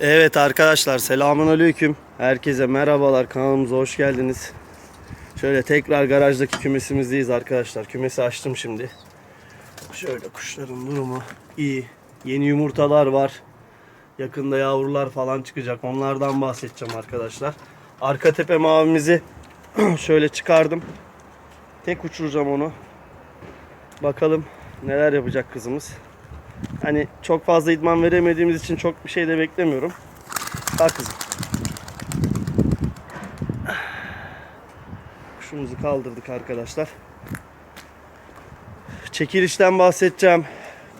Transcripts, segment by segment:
Evet arkadaşlar selamun aleyküm. Herkese merhabalar kanalımıza hoş geldiniz. Şöyle tekrar garajdaki kümesimizdeyiz arkadaşlar. Kümesi açtım şimdi. Şöyle kuşların durumu iyi. Yeni yumurtalar var. Yakında yavrular falan çıkacak. Onlardan bahsedeceğim arkadaşlar. Arka tepe mavimizi şöyle çıkardım. Tek uçuracağım onu. Bakalım neler yapacak kızımız. Hani çok fazla idman veremediğimiz için çok bir şey de beklemiyorum. Bak kızım. Kuşumuzu kaldırdık arkadaşlar. Çekilişten bahsedeceğim.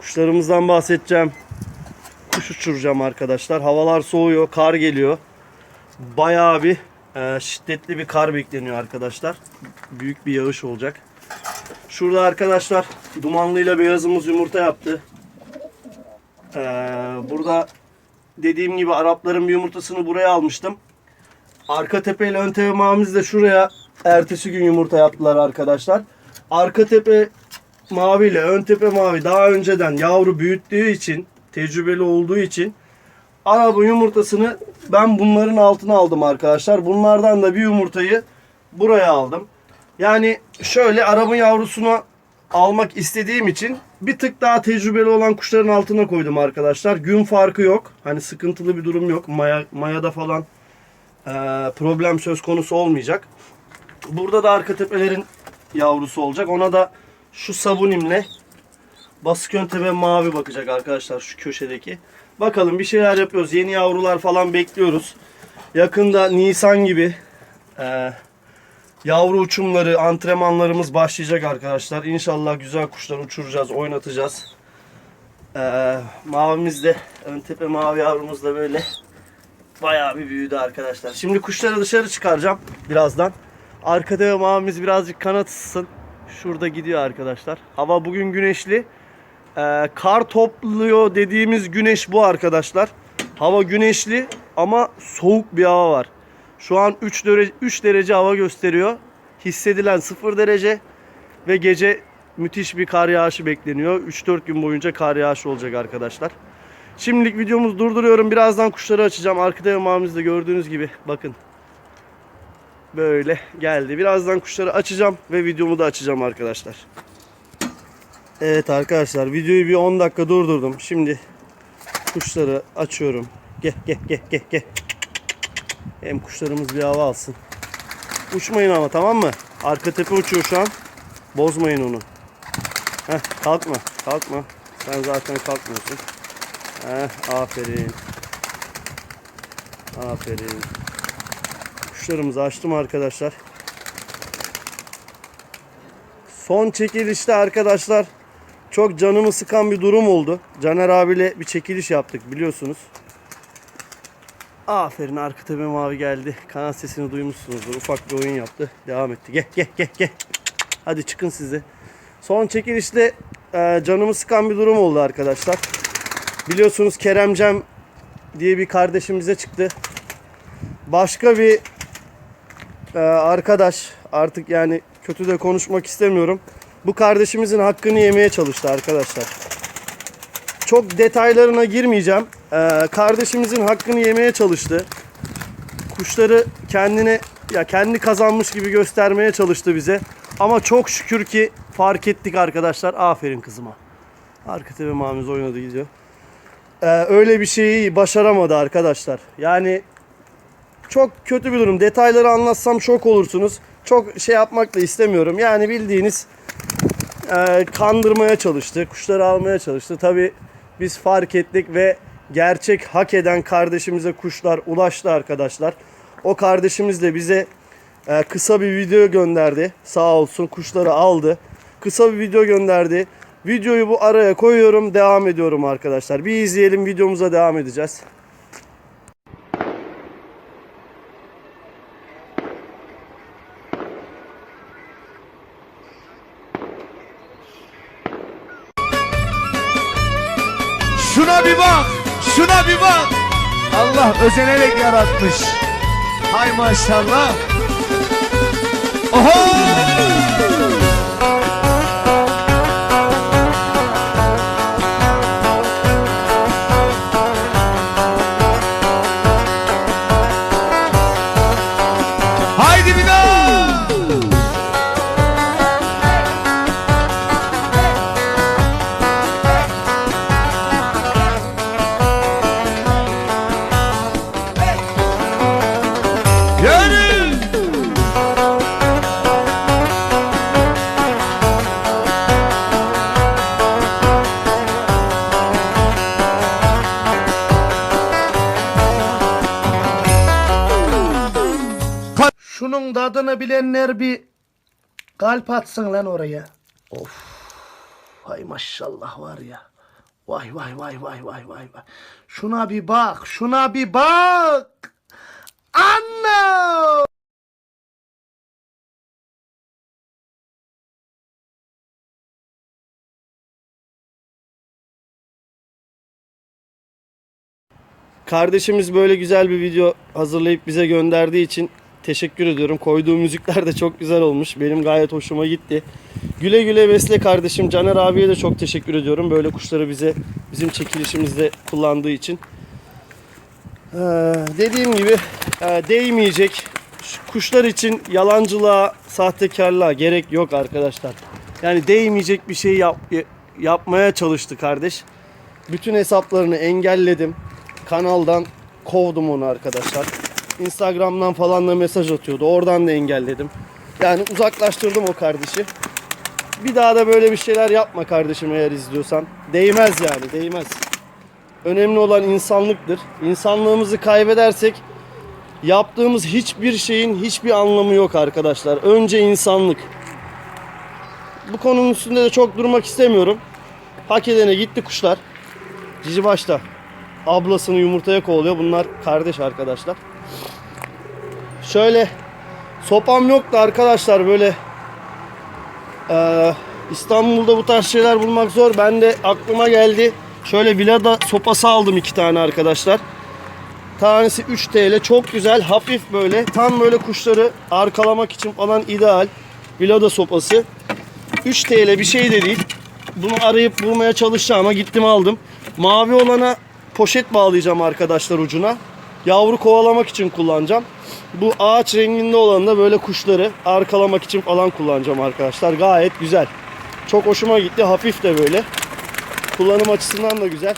Kuşlarımızdan bahsedeceğim. Kuş uçuracağım arkadaşlar. Havalar soğuyor, kar geliyor. Bayağı bir e, şiddetli bir kar bekleniyor arkadaşlar. Büyük bir yağış olacak. Şurada arkadaşlar dumanlıyla beyazımız yumurta yaptı. Ee, burada dediğim gibi Arapların bir yumurtasını buraya almıştım. Arka tepe ile ön tepe mavimiz de şuraya ertesi gün yumurta yaptılar arkadaşlar. Arka tepe mavi ile ön tepe mavi daha önceden yavru büyüttüğü için, tecrübeli olduğu için Arap'ın yumurtasını ben bunların altına aldım arkadaşlar. Bunlardan da bir yumurtayı buraya aldım. Yani şöyle Arap'ın yavrusunu almak istediğim için bir tık daha tecrübeli olan kuşların altına koydum arkadaşlar. Gün farkı yok. Hani sıkıntılı bir durum yok. Maya, mayada falan eee, problem söz konusu olmayacak. Burada da arka tepelerin yavrusu olacak. Ona da şu sabunimle basık ön tepe mavi bakacak arkadaşlar şu köşedeki. Bakalım bir şeyler yapıyoruz. Yeni yavrular falan bekliyoruz. Yakında Nisan gibi eee Yavru uçumları, antrenmanlarımız başlayacak arkadaşlar. İnşallah güzel kuşlar uçuracağız, oynatacağız. Ee, mavimiz de, ön tepe mavi yavrumuz da böyle bayağı bir büyüdü arkadaşlar. Şimdi kuşları dışarı çıkaracağım birazdan. Arkada mavimiz birazcık kanat ıssın. Şurada gidiyor arkadaşlar. Hava bugün güneşli. Ee, kar topluyor dediğimiz güneş bu arkadaşlar. Hava güneşli ama soğuk bir hava var. Şu an 3 derece, 3 derece hava gösteriyor. Hissedilen 0 derece ve gece müthiş bir kar yağışı bekleniyor. 3-4 gün boyunca kar yağışı olacak arkadaşlar. Şimdilik videomuzu durduruyorum. Birazdan kuşları açacağım. Arkada yamağımızda gördüğünüz gibi bakın. Böyle geldi. Birazdan kuşları açacağım ve videomu da açacağım arkadaşlar. Evet arkadaşlar videoyu bir 10 dakika durdurdum. Şimdi kuşları açıyorum. Gel gel gel gel gel. Hem kuşlarımız bir hava alsın. Uçmayın ama tamam mı? Arka tepe uçuyor şu an. Bozmayın onu. Heh, kalkma. Kalkma. Sen zaten kalkmıyorsun. Heh, aferin. Aferin. Kuşlarımızı açtım arkadaşlar. Son çekilişte arkadaşlar çok canımı sıkan bir durum oldu. Caner abiyle bir çekiliş yaptık biliyorsunuz. Aferin arka tepe mavi geldi. Kanat sesini duymuşsunuzdur. Ufak bir oyun yaptı. Devam etti. Gel gel gel gel. Hadi çıkın siz de. Son çekilişte e, canımı sıkan bir durum oldu arkadaşlar. Biliyorsunuz Keremcem diye bir kardeşimize çıktı. Başka bir e, arkadaş artık yani kötü de konuşmak istemiyorum. Bu kardeşimizin hakkını yemeye çalıştı arkadaşlar. Çok detaylarına girmeyeceğim. Ee, kardeşimizin hakkını yemeye çalıştı. Kuşları kendine ya kendi kazanmış gibi göstermeye çalıştı bize. Ama çok şükür ki fark ettik arkadaşlar. Aferin kızıma. Arka tepe mamiz oynadı gidiyor. Ee, öyle bir şeyi başaramadı arkadaşlar. Yani çok kötü bir durum. Detayları anlatsam şok olursunuz. Çok şey yapmak da istemiyorum. Yani bildiğiniz e, kandırmaya çalıştı. Kuşları almaya çalıştı. Tabi biz fark ettik ve gerçek hak eden kardeşimize kuşlar ulaştı arkadaşlar. O kardeşimiz de bize e, kısa bir video gönderdi. Sağ olsun kuşları aldı. Kısa bir video gönderdi. Videoyu bu araya koyuyorum. Devam ediyorum arkadaşlar. Bir izleyelim videomuza devam edeceğiz. Şuna bir bak, şuna bir bak. Allah özenerek yaratmış. Hay maşallah. Oho! Şunun tadını bilenler bir kalp atsın lan oraya. Of. Hay maşallah var ya. Vay vay vay vay vay vay vay. Şuna bir bak, şuna bir bak. Anne! Kardeşimiz böyle güzel bir video hazırlayıp bize gönderdiği için teşekkür ediyorum. Koyduğu müzikler de çok güzel olmuş. Benim gayet hoşuma gitti. Güle güle besle kardeşim. Caner abiye de çok teşekkür ediyorum. Böyle kuşları bize bizim çekilişimizde kullandığı için. Ee, dediğim gibi e, değmeyecek. Şu Kuşlar için yalancılığa, sahtekarlığa gerek yok arkadaşlar. Yani değmeyecek bir şey yap, yapmaya çalıştı kardeş. Bütün hesaplarını engelledim. Kanaldan kovdum onu arkadaşlar. Instagram'dan falan da mesaj atıyordu. Oradan da engelledim. Yani uzaklaştırdım o kardeşi. Bir daha da böyle bir şeyler yapma kardeşim eğer izliyorsan. Değmez yani değmez. Önemli olan insanlıktır. İnsanlığımızı kaybedersek yaptığımız hiçbir şeyin hiçbir anlamı yok arkadaşlar. Önce insanlık. Bu konunun üstünde de çok durmak istemiyorum. Hak edene gitti kuşlar. Cici başta ablasını yumurtaya kovalıyor. Bunlar kardeş arkadaşlar. Şöyle sopam yoktu arkadaşlar böyle eee, İstanbul'da bu tarz şeyler bulmak zor. Ben de aklıma geldi. Şöyle vilada sopası aldım iki tane arkadaşlar. Tanesi 3 TL. Çok güzel. Hafif böyle. Tam böyle kuşları arkalamak için falan ideal. Vilada sopası. 3 TL bir şey de değil. Bunu arayıp bulmaya çalışacağım ama gittim aldım. Mavi olana poşet bağlayacağım arkadaşlar ucuna. Yavru kovalamak için kullanacağım. Bu ağaç renginde olanı da böyle kuşları arkalamak için falan kullanacağım arkadaşlar. Gayet güzel. Çok hoşuma gitti. Hafif de böyle. Kullanım açısından da güzel.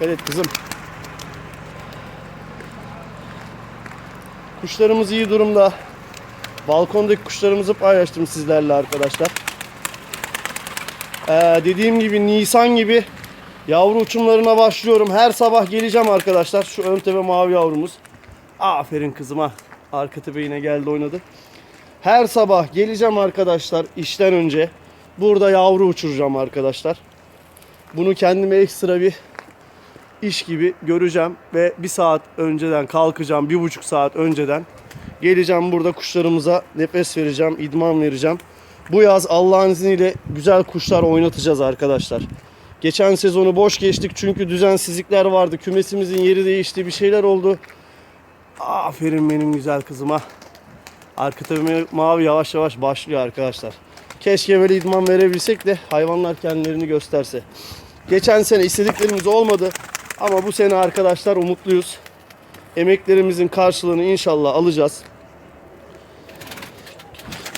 Evet kızım. Kuşlarımız iyi durumda. Balkondaki kuşlarımızı paylaştım sizlerle arkadaşlar. Ee, dediğim gibi Nisan gibi yavru uçumlarına başlıyorum. Her sabah geleceğim arkadaşlar. Şu ön tepe mavi yavrumuz. Aferin kızıma. Arka tepe yine geldi oynadı. Her sabah geleceğim arkadaşlar işten önce. Burada yavru uçuracağım arkadaşlar. Bunu kendime ekstra bir iş gibi göreceğim ve bir saat önceden kalkacağım, bir buçuk saat önceden geleceğim burada kuşlarımıza nefes vereceğim, idman vereceğim. Bu yaz Allah'ın izniyle güzel kuşlar oynatacağız arkadaşlar. Geçen sezonu boş geçtik çünkü düzensizlikler vardı. Kümesimizin yeri değişti, bir şeyler oldu. Aferin benim güzel kızıma. Arka tepeme mavi yavaş yavaş başlıyor arkadaşlar. Keşke böyle idman verebilsek de hayvanlar kendilerini gösterse. Geçen sene istediklerimiz olmadı. Ama bu sene arkadaşlar umutluyuz. Emeklerimizin karşılığını inşallah alacağız.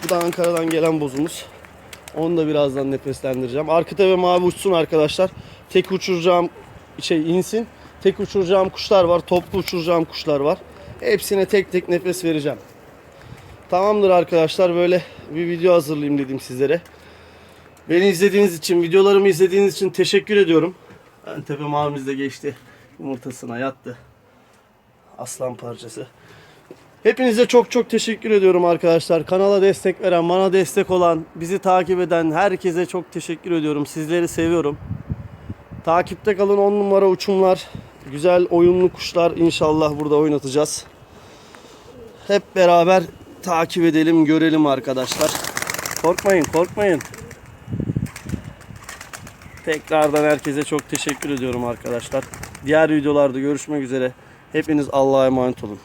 Bu da Ankara'dan gelen bozumuz. Onu da birazdan nefeslendireceğim. Arka tepe mavi uçsun arkadaşlar. Tek uçuracağım şey insin. Tek uçuracağım kuşlar var. Toplu uçuracağım kuşlar var. Hepsine tek tek nefes vereceğim. Tamamdır arkadaşlar böyle bir video hazırlayayım dedim sizlere. Beni izlediğiniz için, videolarımı izlediğiniz için teşekkür ediyorum. Ben tepe mavimiz de geçti. Yumurtasına yattı. Aslan parçası. Hepinize çok çok teşekkür ediyorum arkadaşlar. Kanala destek veren, bana destek olan, bizi takip eden herkese çok teşekkür ediyorum. Sizleri seviyorum. Takipte kalın 10 numara uçumlar. Güzel oyunlu kuşlar inşallah burada oynatacağız. Hep beraber takip edelim, görelim arkadaşlar. Korkmayın, korkmayın. Tekrardan herkese çok teşekkür ediyorum arkadaşlar. Diğer videolarda görüşmek üzere. Hepiniz Allah'a emanet olun.